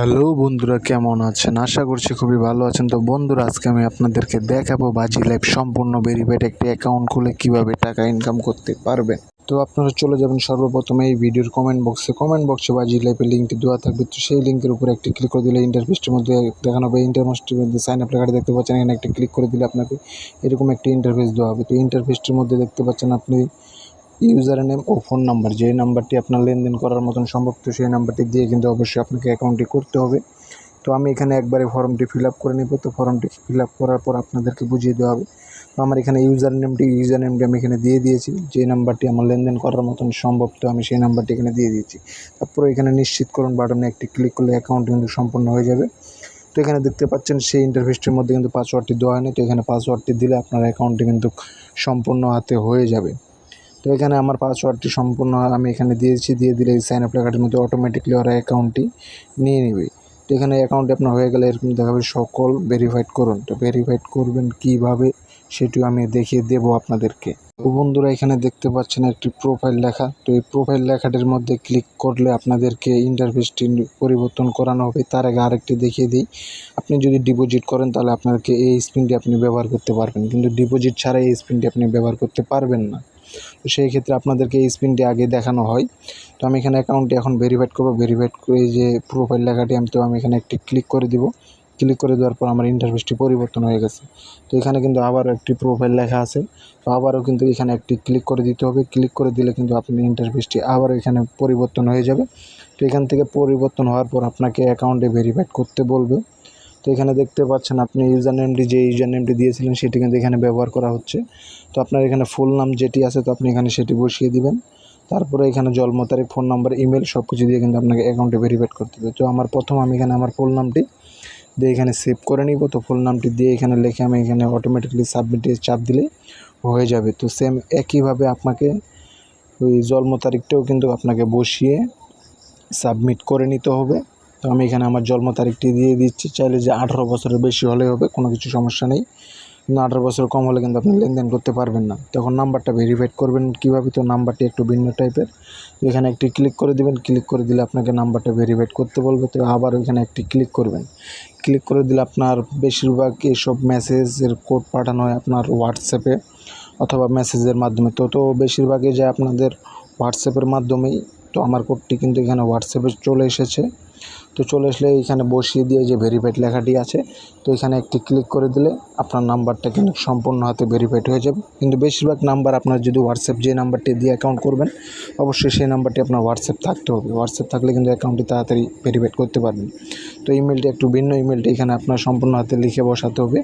Hello বন্ধুরা, কেমন আছেন? আশা করছি খুবই ভালো আছেন। তো বন্ধুরা, আজকে আমি আপনাদেরকে দেখাবো বাজি লাইফ সম্পূর্ণ ভেরিফাইড একটি অ্যাকাউন্ট খুলে কীভাবে টাকা ইনকাম করতে পারবেন। তো আপনারা চলে যাবেন সর্বপ্রথম এই ভিডিওর কমেন্ট বক্সে কমেন্ট বক্সে বাজি লাইফের লিঙ্কটি দেওয়া থাকবে। তো সেই লিঙ্কের উপরে একটি ক্লিক করে দিলে ইন্টারফেসটির মধ্যে দেখানো হবে। ইন্টারফেসটির মধ্যে সাইন আপ লেখাটি দেখতে পাচ্ছেন। এখানে একটি ক্লিক করে দিলে আপনাকে এরকম একটি ইন্টারফেস দেওয়া হবে। তো ইন্টারফেসটির মধ্যে দেখতে পাচ্ছেন আপনি ইউজার নেম ও ফোন নাম্বার যে নাম্বারটি আপনার লেনদেন করার মতন সম্ভব, তো সেই নাম্বারটি দিয়ে কিন্তু অবশ্যই আপনাকে অ্যাকাউন্টটি করতে হবে। তো আমি এখানে একবারে ফর্মটি ফিল আপ করে নেব। তো ফর্মটি ফিল আপ করার পর আপনাদেরকে বুঝিয়ে দেওয়া হবে। তো আমার এখানে ইউজার নেমটি ইউজার নেমটি আমি এখানে দিয়ে দিয়েছি। যে নাম্বারটি আমার লেনদেন করার মতন সম্ভব, তো আমি সেই নাম্বারটি এখানে দিয়ে দিয়েছি। তারপরে এখানে নিশ্চিত করুন বাটনে একটি ক্লিক করলে অ্যাকাউন্ট কিন্তু সম্পূর্ণ হয়ে যাবে। তো এখানে দেখতে পাচ্ছেন সেই ইন্টারফেসটির মধ্যে কিন্তু পাসওয়ার্ডটি দেওয়া হয়নি। তো এখানে পাসওয়ার্ডটি দিলে আপনার অ্যাকাউন্টটি কিন্তু সম্পূর্ণ হাতে হয়ে যাবে। তো এখানে আমার পাসওয়ার্ডটি সম্পূর্ণ আমি এখানে দিয়েছি, দিয়ে দিলে এই সাইন আপ লেখাটির মধ্যে অটোমেটিকলি ওরা অ্যাকাউন্টটি নিয়ে নেবে। তো এখানে অ্যাকাউন্টে আপনার হয়ে গেলে এরকম দেখাবে সকল ভেরিফাইড করুন। তো ভেরিফাইড করবেন কীভাবে সেটিও আমি দেখিয়ে দেবো আপনাদেরকে। তো বন্ধুরা, এখানে দেখতে পাচ্ছেন একটি প্রোফাইল লেখা। তো এই প্রোফাইল লেখাটির মধ্যে ক্লিক করলে আপনাদেরকে ইন্টারফেসটি পরিবর্তন করানো হবে। তার আগে আরেকটি দেখিয়ে দিই। আপনি যদি ডিপোজিট করেন, তাহলে আপনাকে এই স্পিনটি আপনি ব্যবহার করতে পারবেন। কিন্তু ডিপোজিট ছাড়া এই স্পিনটি আপনি ব্যবহার করতে পারবেন না। তো সেই ক্ষেত্রে আপনাদেরকে এই স্পিনটি আগে দেখানো হয়। তো আমি এখানে অ্যাকাউন্টটি এখন ভেরিফাইড করব। ভেরিফাইড করে যে প্রোফাইল লেখাটি, আমি তো আমি এখানে একটি ক্লিক করে দিব। ক্লিক করে দেওয়ার পর আমার ইন্টারফেসটি পরিবর্তন হয়ে গেছে। তো এখানে কিন্তু আবারও একটি প্রোফাইল লেখা আছে। তো আবারও কিন্তু এখানে একটি ক্লিক করে দিতে হবে। ক্লিক করে দিলে কিন্তু আপনি ইন্টারফেসটি আবারও এখানে পরিবর্তন হয়ে যাবে। তো এখান থেকে পরিবর্তন হওয়ার পর আপনাকে অ্যাকাউন্টে ভেরিফাইড করতে বলবে। তো এখানে দেখতে পাচ্ছেন আপনি ইউজার নেমটি যে ইউজার নেমটি দিয়েছিলেন সেটি কিন্তু এখানে ব্যবহার করা হচ্ছে। তো আপনার এখানে ফুল নাম যেটি আছে, তো আপনি এখানে সেটি বসিয়ে দিবেন। তারপরে এখানে জন্ম তারিখ ফোন নাম্বার ইমেল সব কিছু দিয়ে কিন্তু আপনাকে অ্যাকাউন্টে ভেরিফাইড করতে হবে। তো আমার প্রথম আমি এখানে আমার ফুল নামটি দিয়ে এখানে সেভ করে নিব। তো ফুল নামটি দিয়ে এখানে লিখে আমি এখানে অটোমেটিকলি সাবমিটে চাপ দিলে হয়ে যাবে। তো সেম একইভাবে আপনাকে ওই জন্ম তারিখটাও কিন্তু আপনাকে বসিয়ে সাবমিট করে নিতে হবে। তো আমি এখানে আমার জন্ম তারিখটি দিয়ে দিচ্ছি। চাইলে যে আঠারো বছরের বেশি হলে হবে, কোনো কিছু সমস্যা নেই। কিন্তু আঠারো বছর কম হলে কিন্তু আপনি লেনদেন করতে পারবেন না। তখন নাম্বারটা ভেরিফাইড করবেন কীভাবে, তো নাম্বারটি একটু ভিন্ন টাইপের। এখানে একটি ক্লিক করে দিবেন। ক্লিক করে দিলে আপনাকে নাম্বারটা ভেরিফাইড করতে বলবে। তো আবার ওইখানে একটি ক্লিক করবেন। ক্লিক করে দিলে আপনার বেশিরভাগ এসব মেসেজের কোড পাঠানো হয় আপনার হোয়াটসঅ্যাপে অথবা মেসেজের মাধ্যমে। তো তো বেশিরভাগই যায় আপনাদের হোয়াটসঅ্যাপের মাধ্যমেই। তো আমার কোডটি কিন্তু এখানে হোয়াটসঅ্যাপে চলে এসেছে। তো চলে আসলে এখানে বসিয়ে দিয়ে যে ভেরিফাইড লেখাটি আছে, তো এখানে একটি ক্লিক করে দিলে আপনার নাম্বারটা কিন্তু সম্পূর্ণ হাতে ভেরিফাইড হয়ে যাবে। কিন্তু বেশিরভাগ নাম্বার আপনার যদি হোয়াটসঅ্যাপ যে নাম্বারটি দিয়ে অ্যাকাউন্ট করবেন, অবশ্যই সেই নাম্বারটি আপনার হোয়াটসঅ্যাপ থাকতে হবে। হোয়াটসঅ্যাপ থাকলে কিন্তু অ্যাকাউন্টটি তাড়াতাড়ি ভেরিফাইড করতে পারবেন। তো ইমেলটি একটু ভিন্ন ইমেলটি এখানে আপনার সম্পূর্ণ হাতে লিখে বসাতে হবে।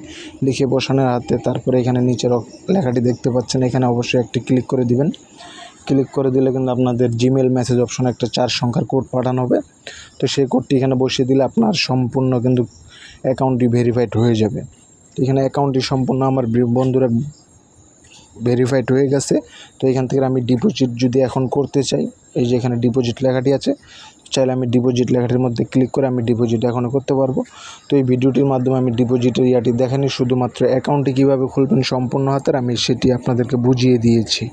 লিখে বসানোর হাতে তারপরে এখানে নিচের লেখাটি দেখতে পাচ্ছেন, এখানে অবশ্যই একটি ক্লিক করে দিবেন। ক্লিক করে দিলে কিন্তু আপনাদের জিমেল মেসেজ অপশনে একটা চার সংখ্যার কোড পাঠানো হবে। তো সেই কোডটি এখানে বসিয়ে দিলে আপনার সম্পূর্ণ কিন্তু অ্যাকাউন্টটি ভেরিফাইড হয়ে যাবে। এখানে অ্যাকাউন্টটি সম্পূর্ণ আমার বন্ধুরা ভেরিফাইড হয়ে গেছে। তো এখান থেকে আমি ডিপোজিট যদি এখন করতে চাই, এই যে এখানে ডিপোজিট লেখাটি আছে, চাইলে আমি ডিপোজিট লেখাটির মধ্যে ক্লিক করে আমি ডিপোজিট এখনও করতে পারব। তো এই ভিডিওটির মাধ্যমে আমি ডিপোজিটের ইয়াটি দেখানি শুধুমাত্র অ্যাকাউন্টটি কীভাবে খুলবেন সম্পূর্ণ হাতের আমি সেটি আপনাদেরকে বুঝিয়ে দিয়েছি।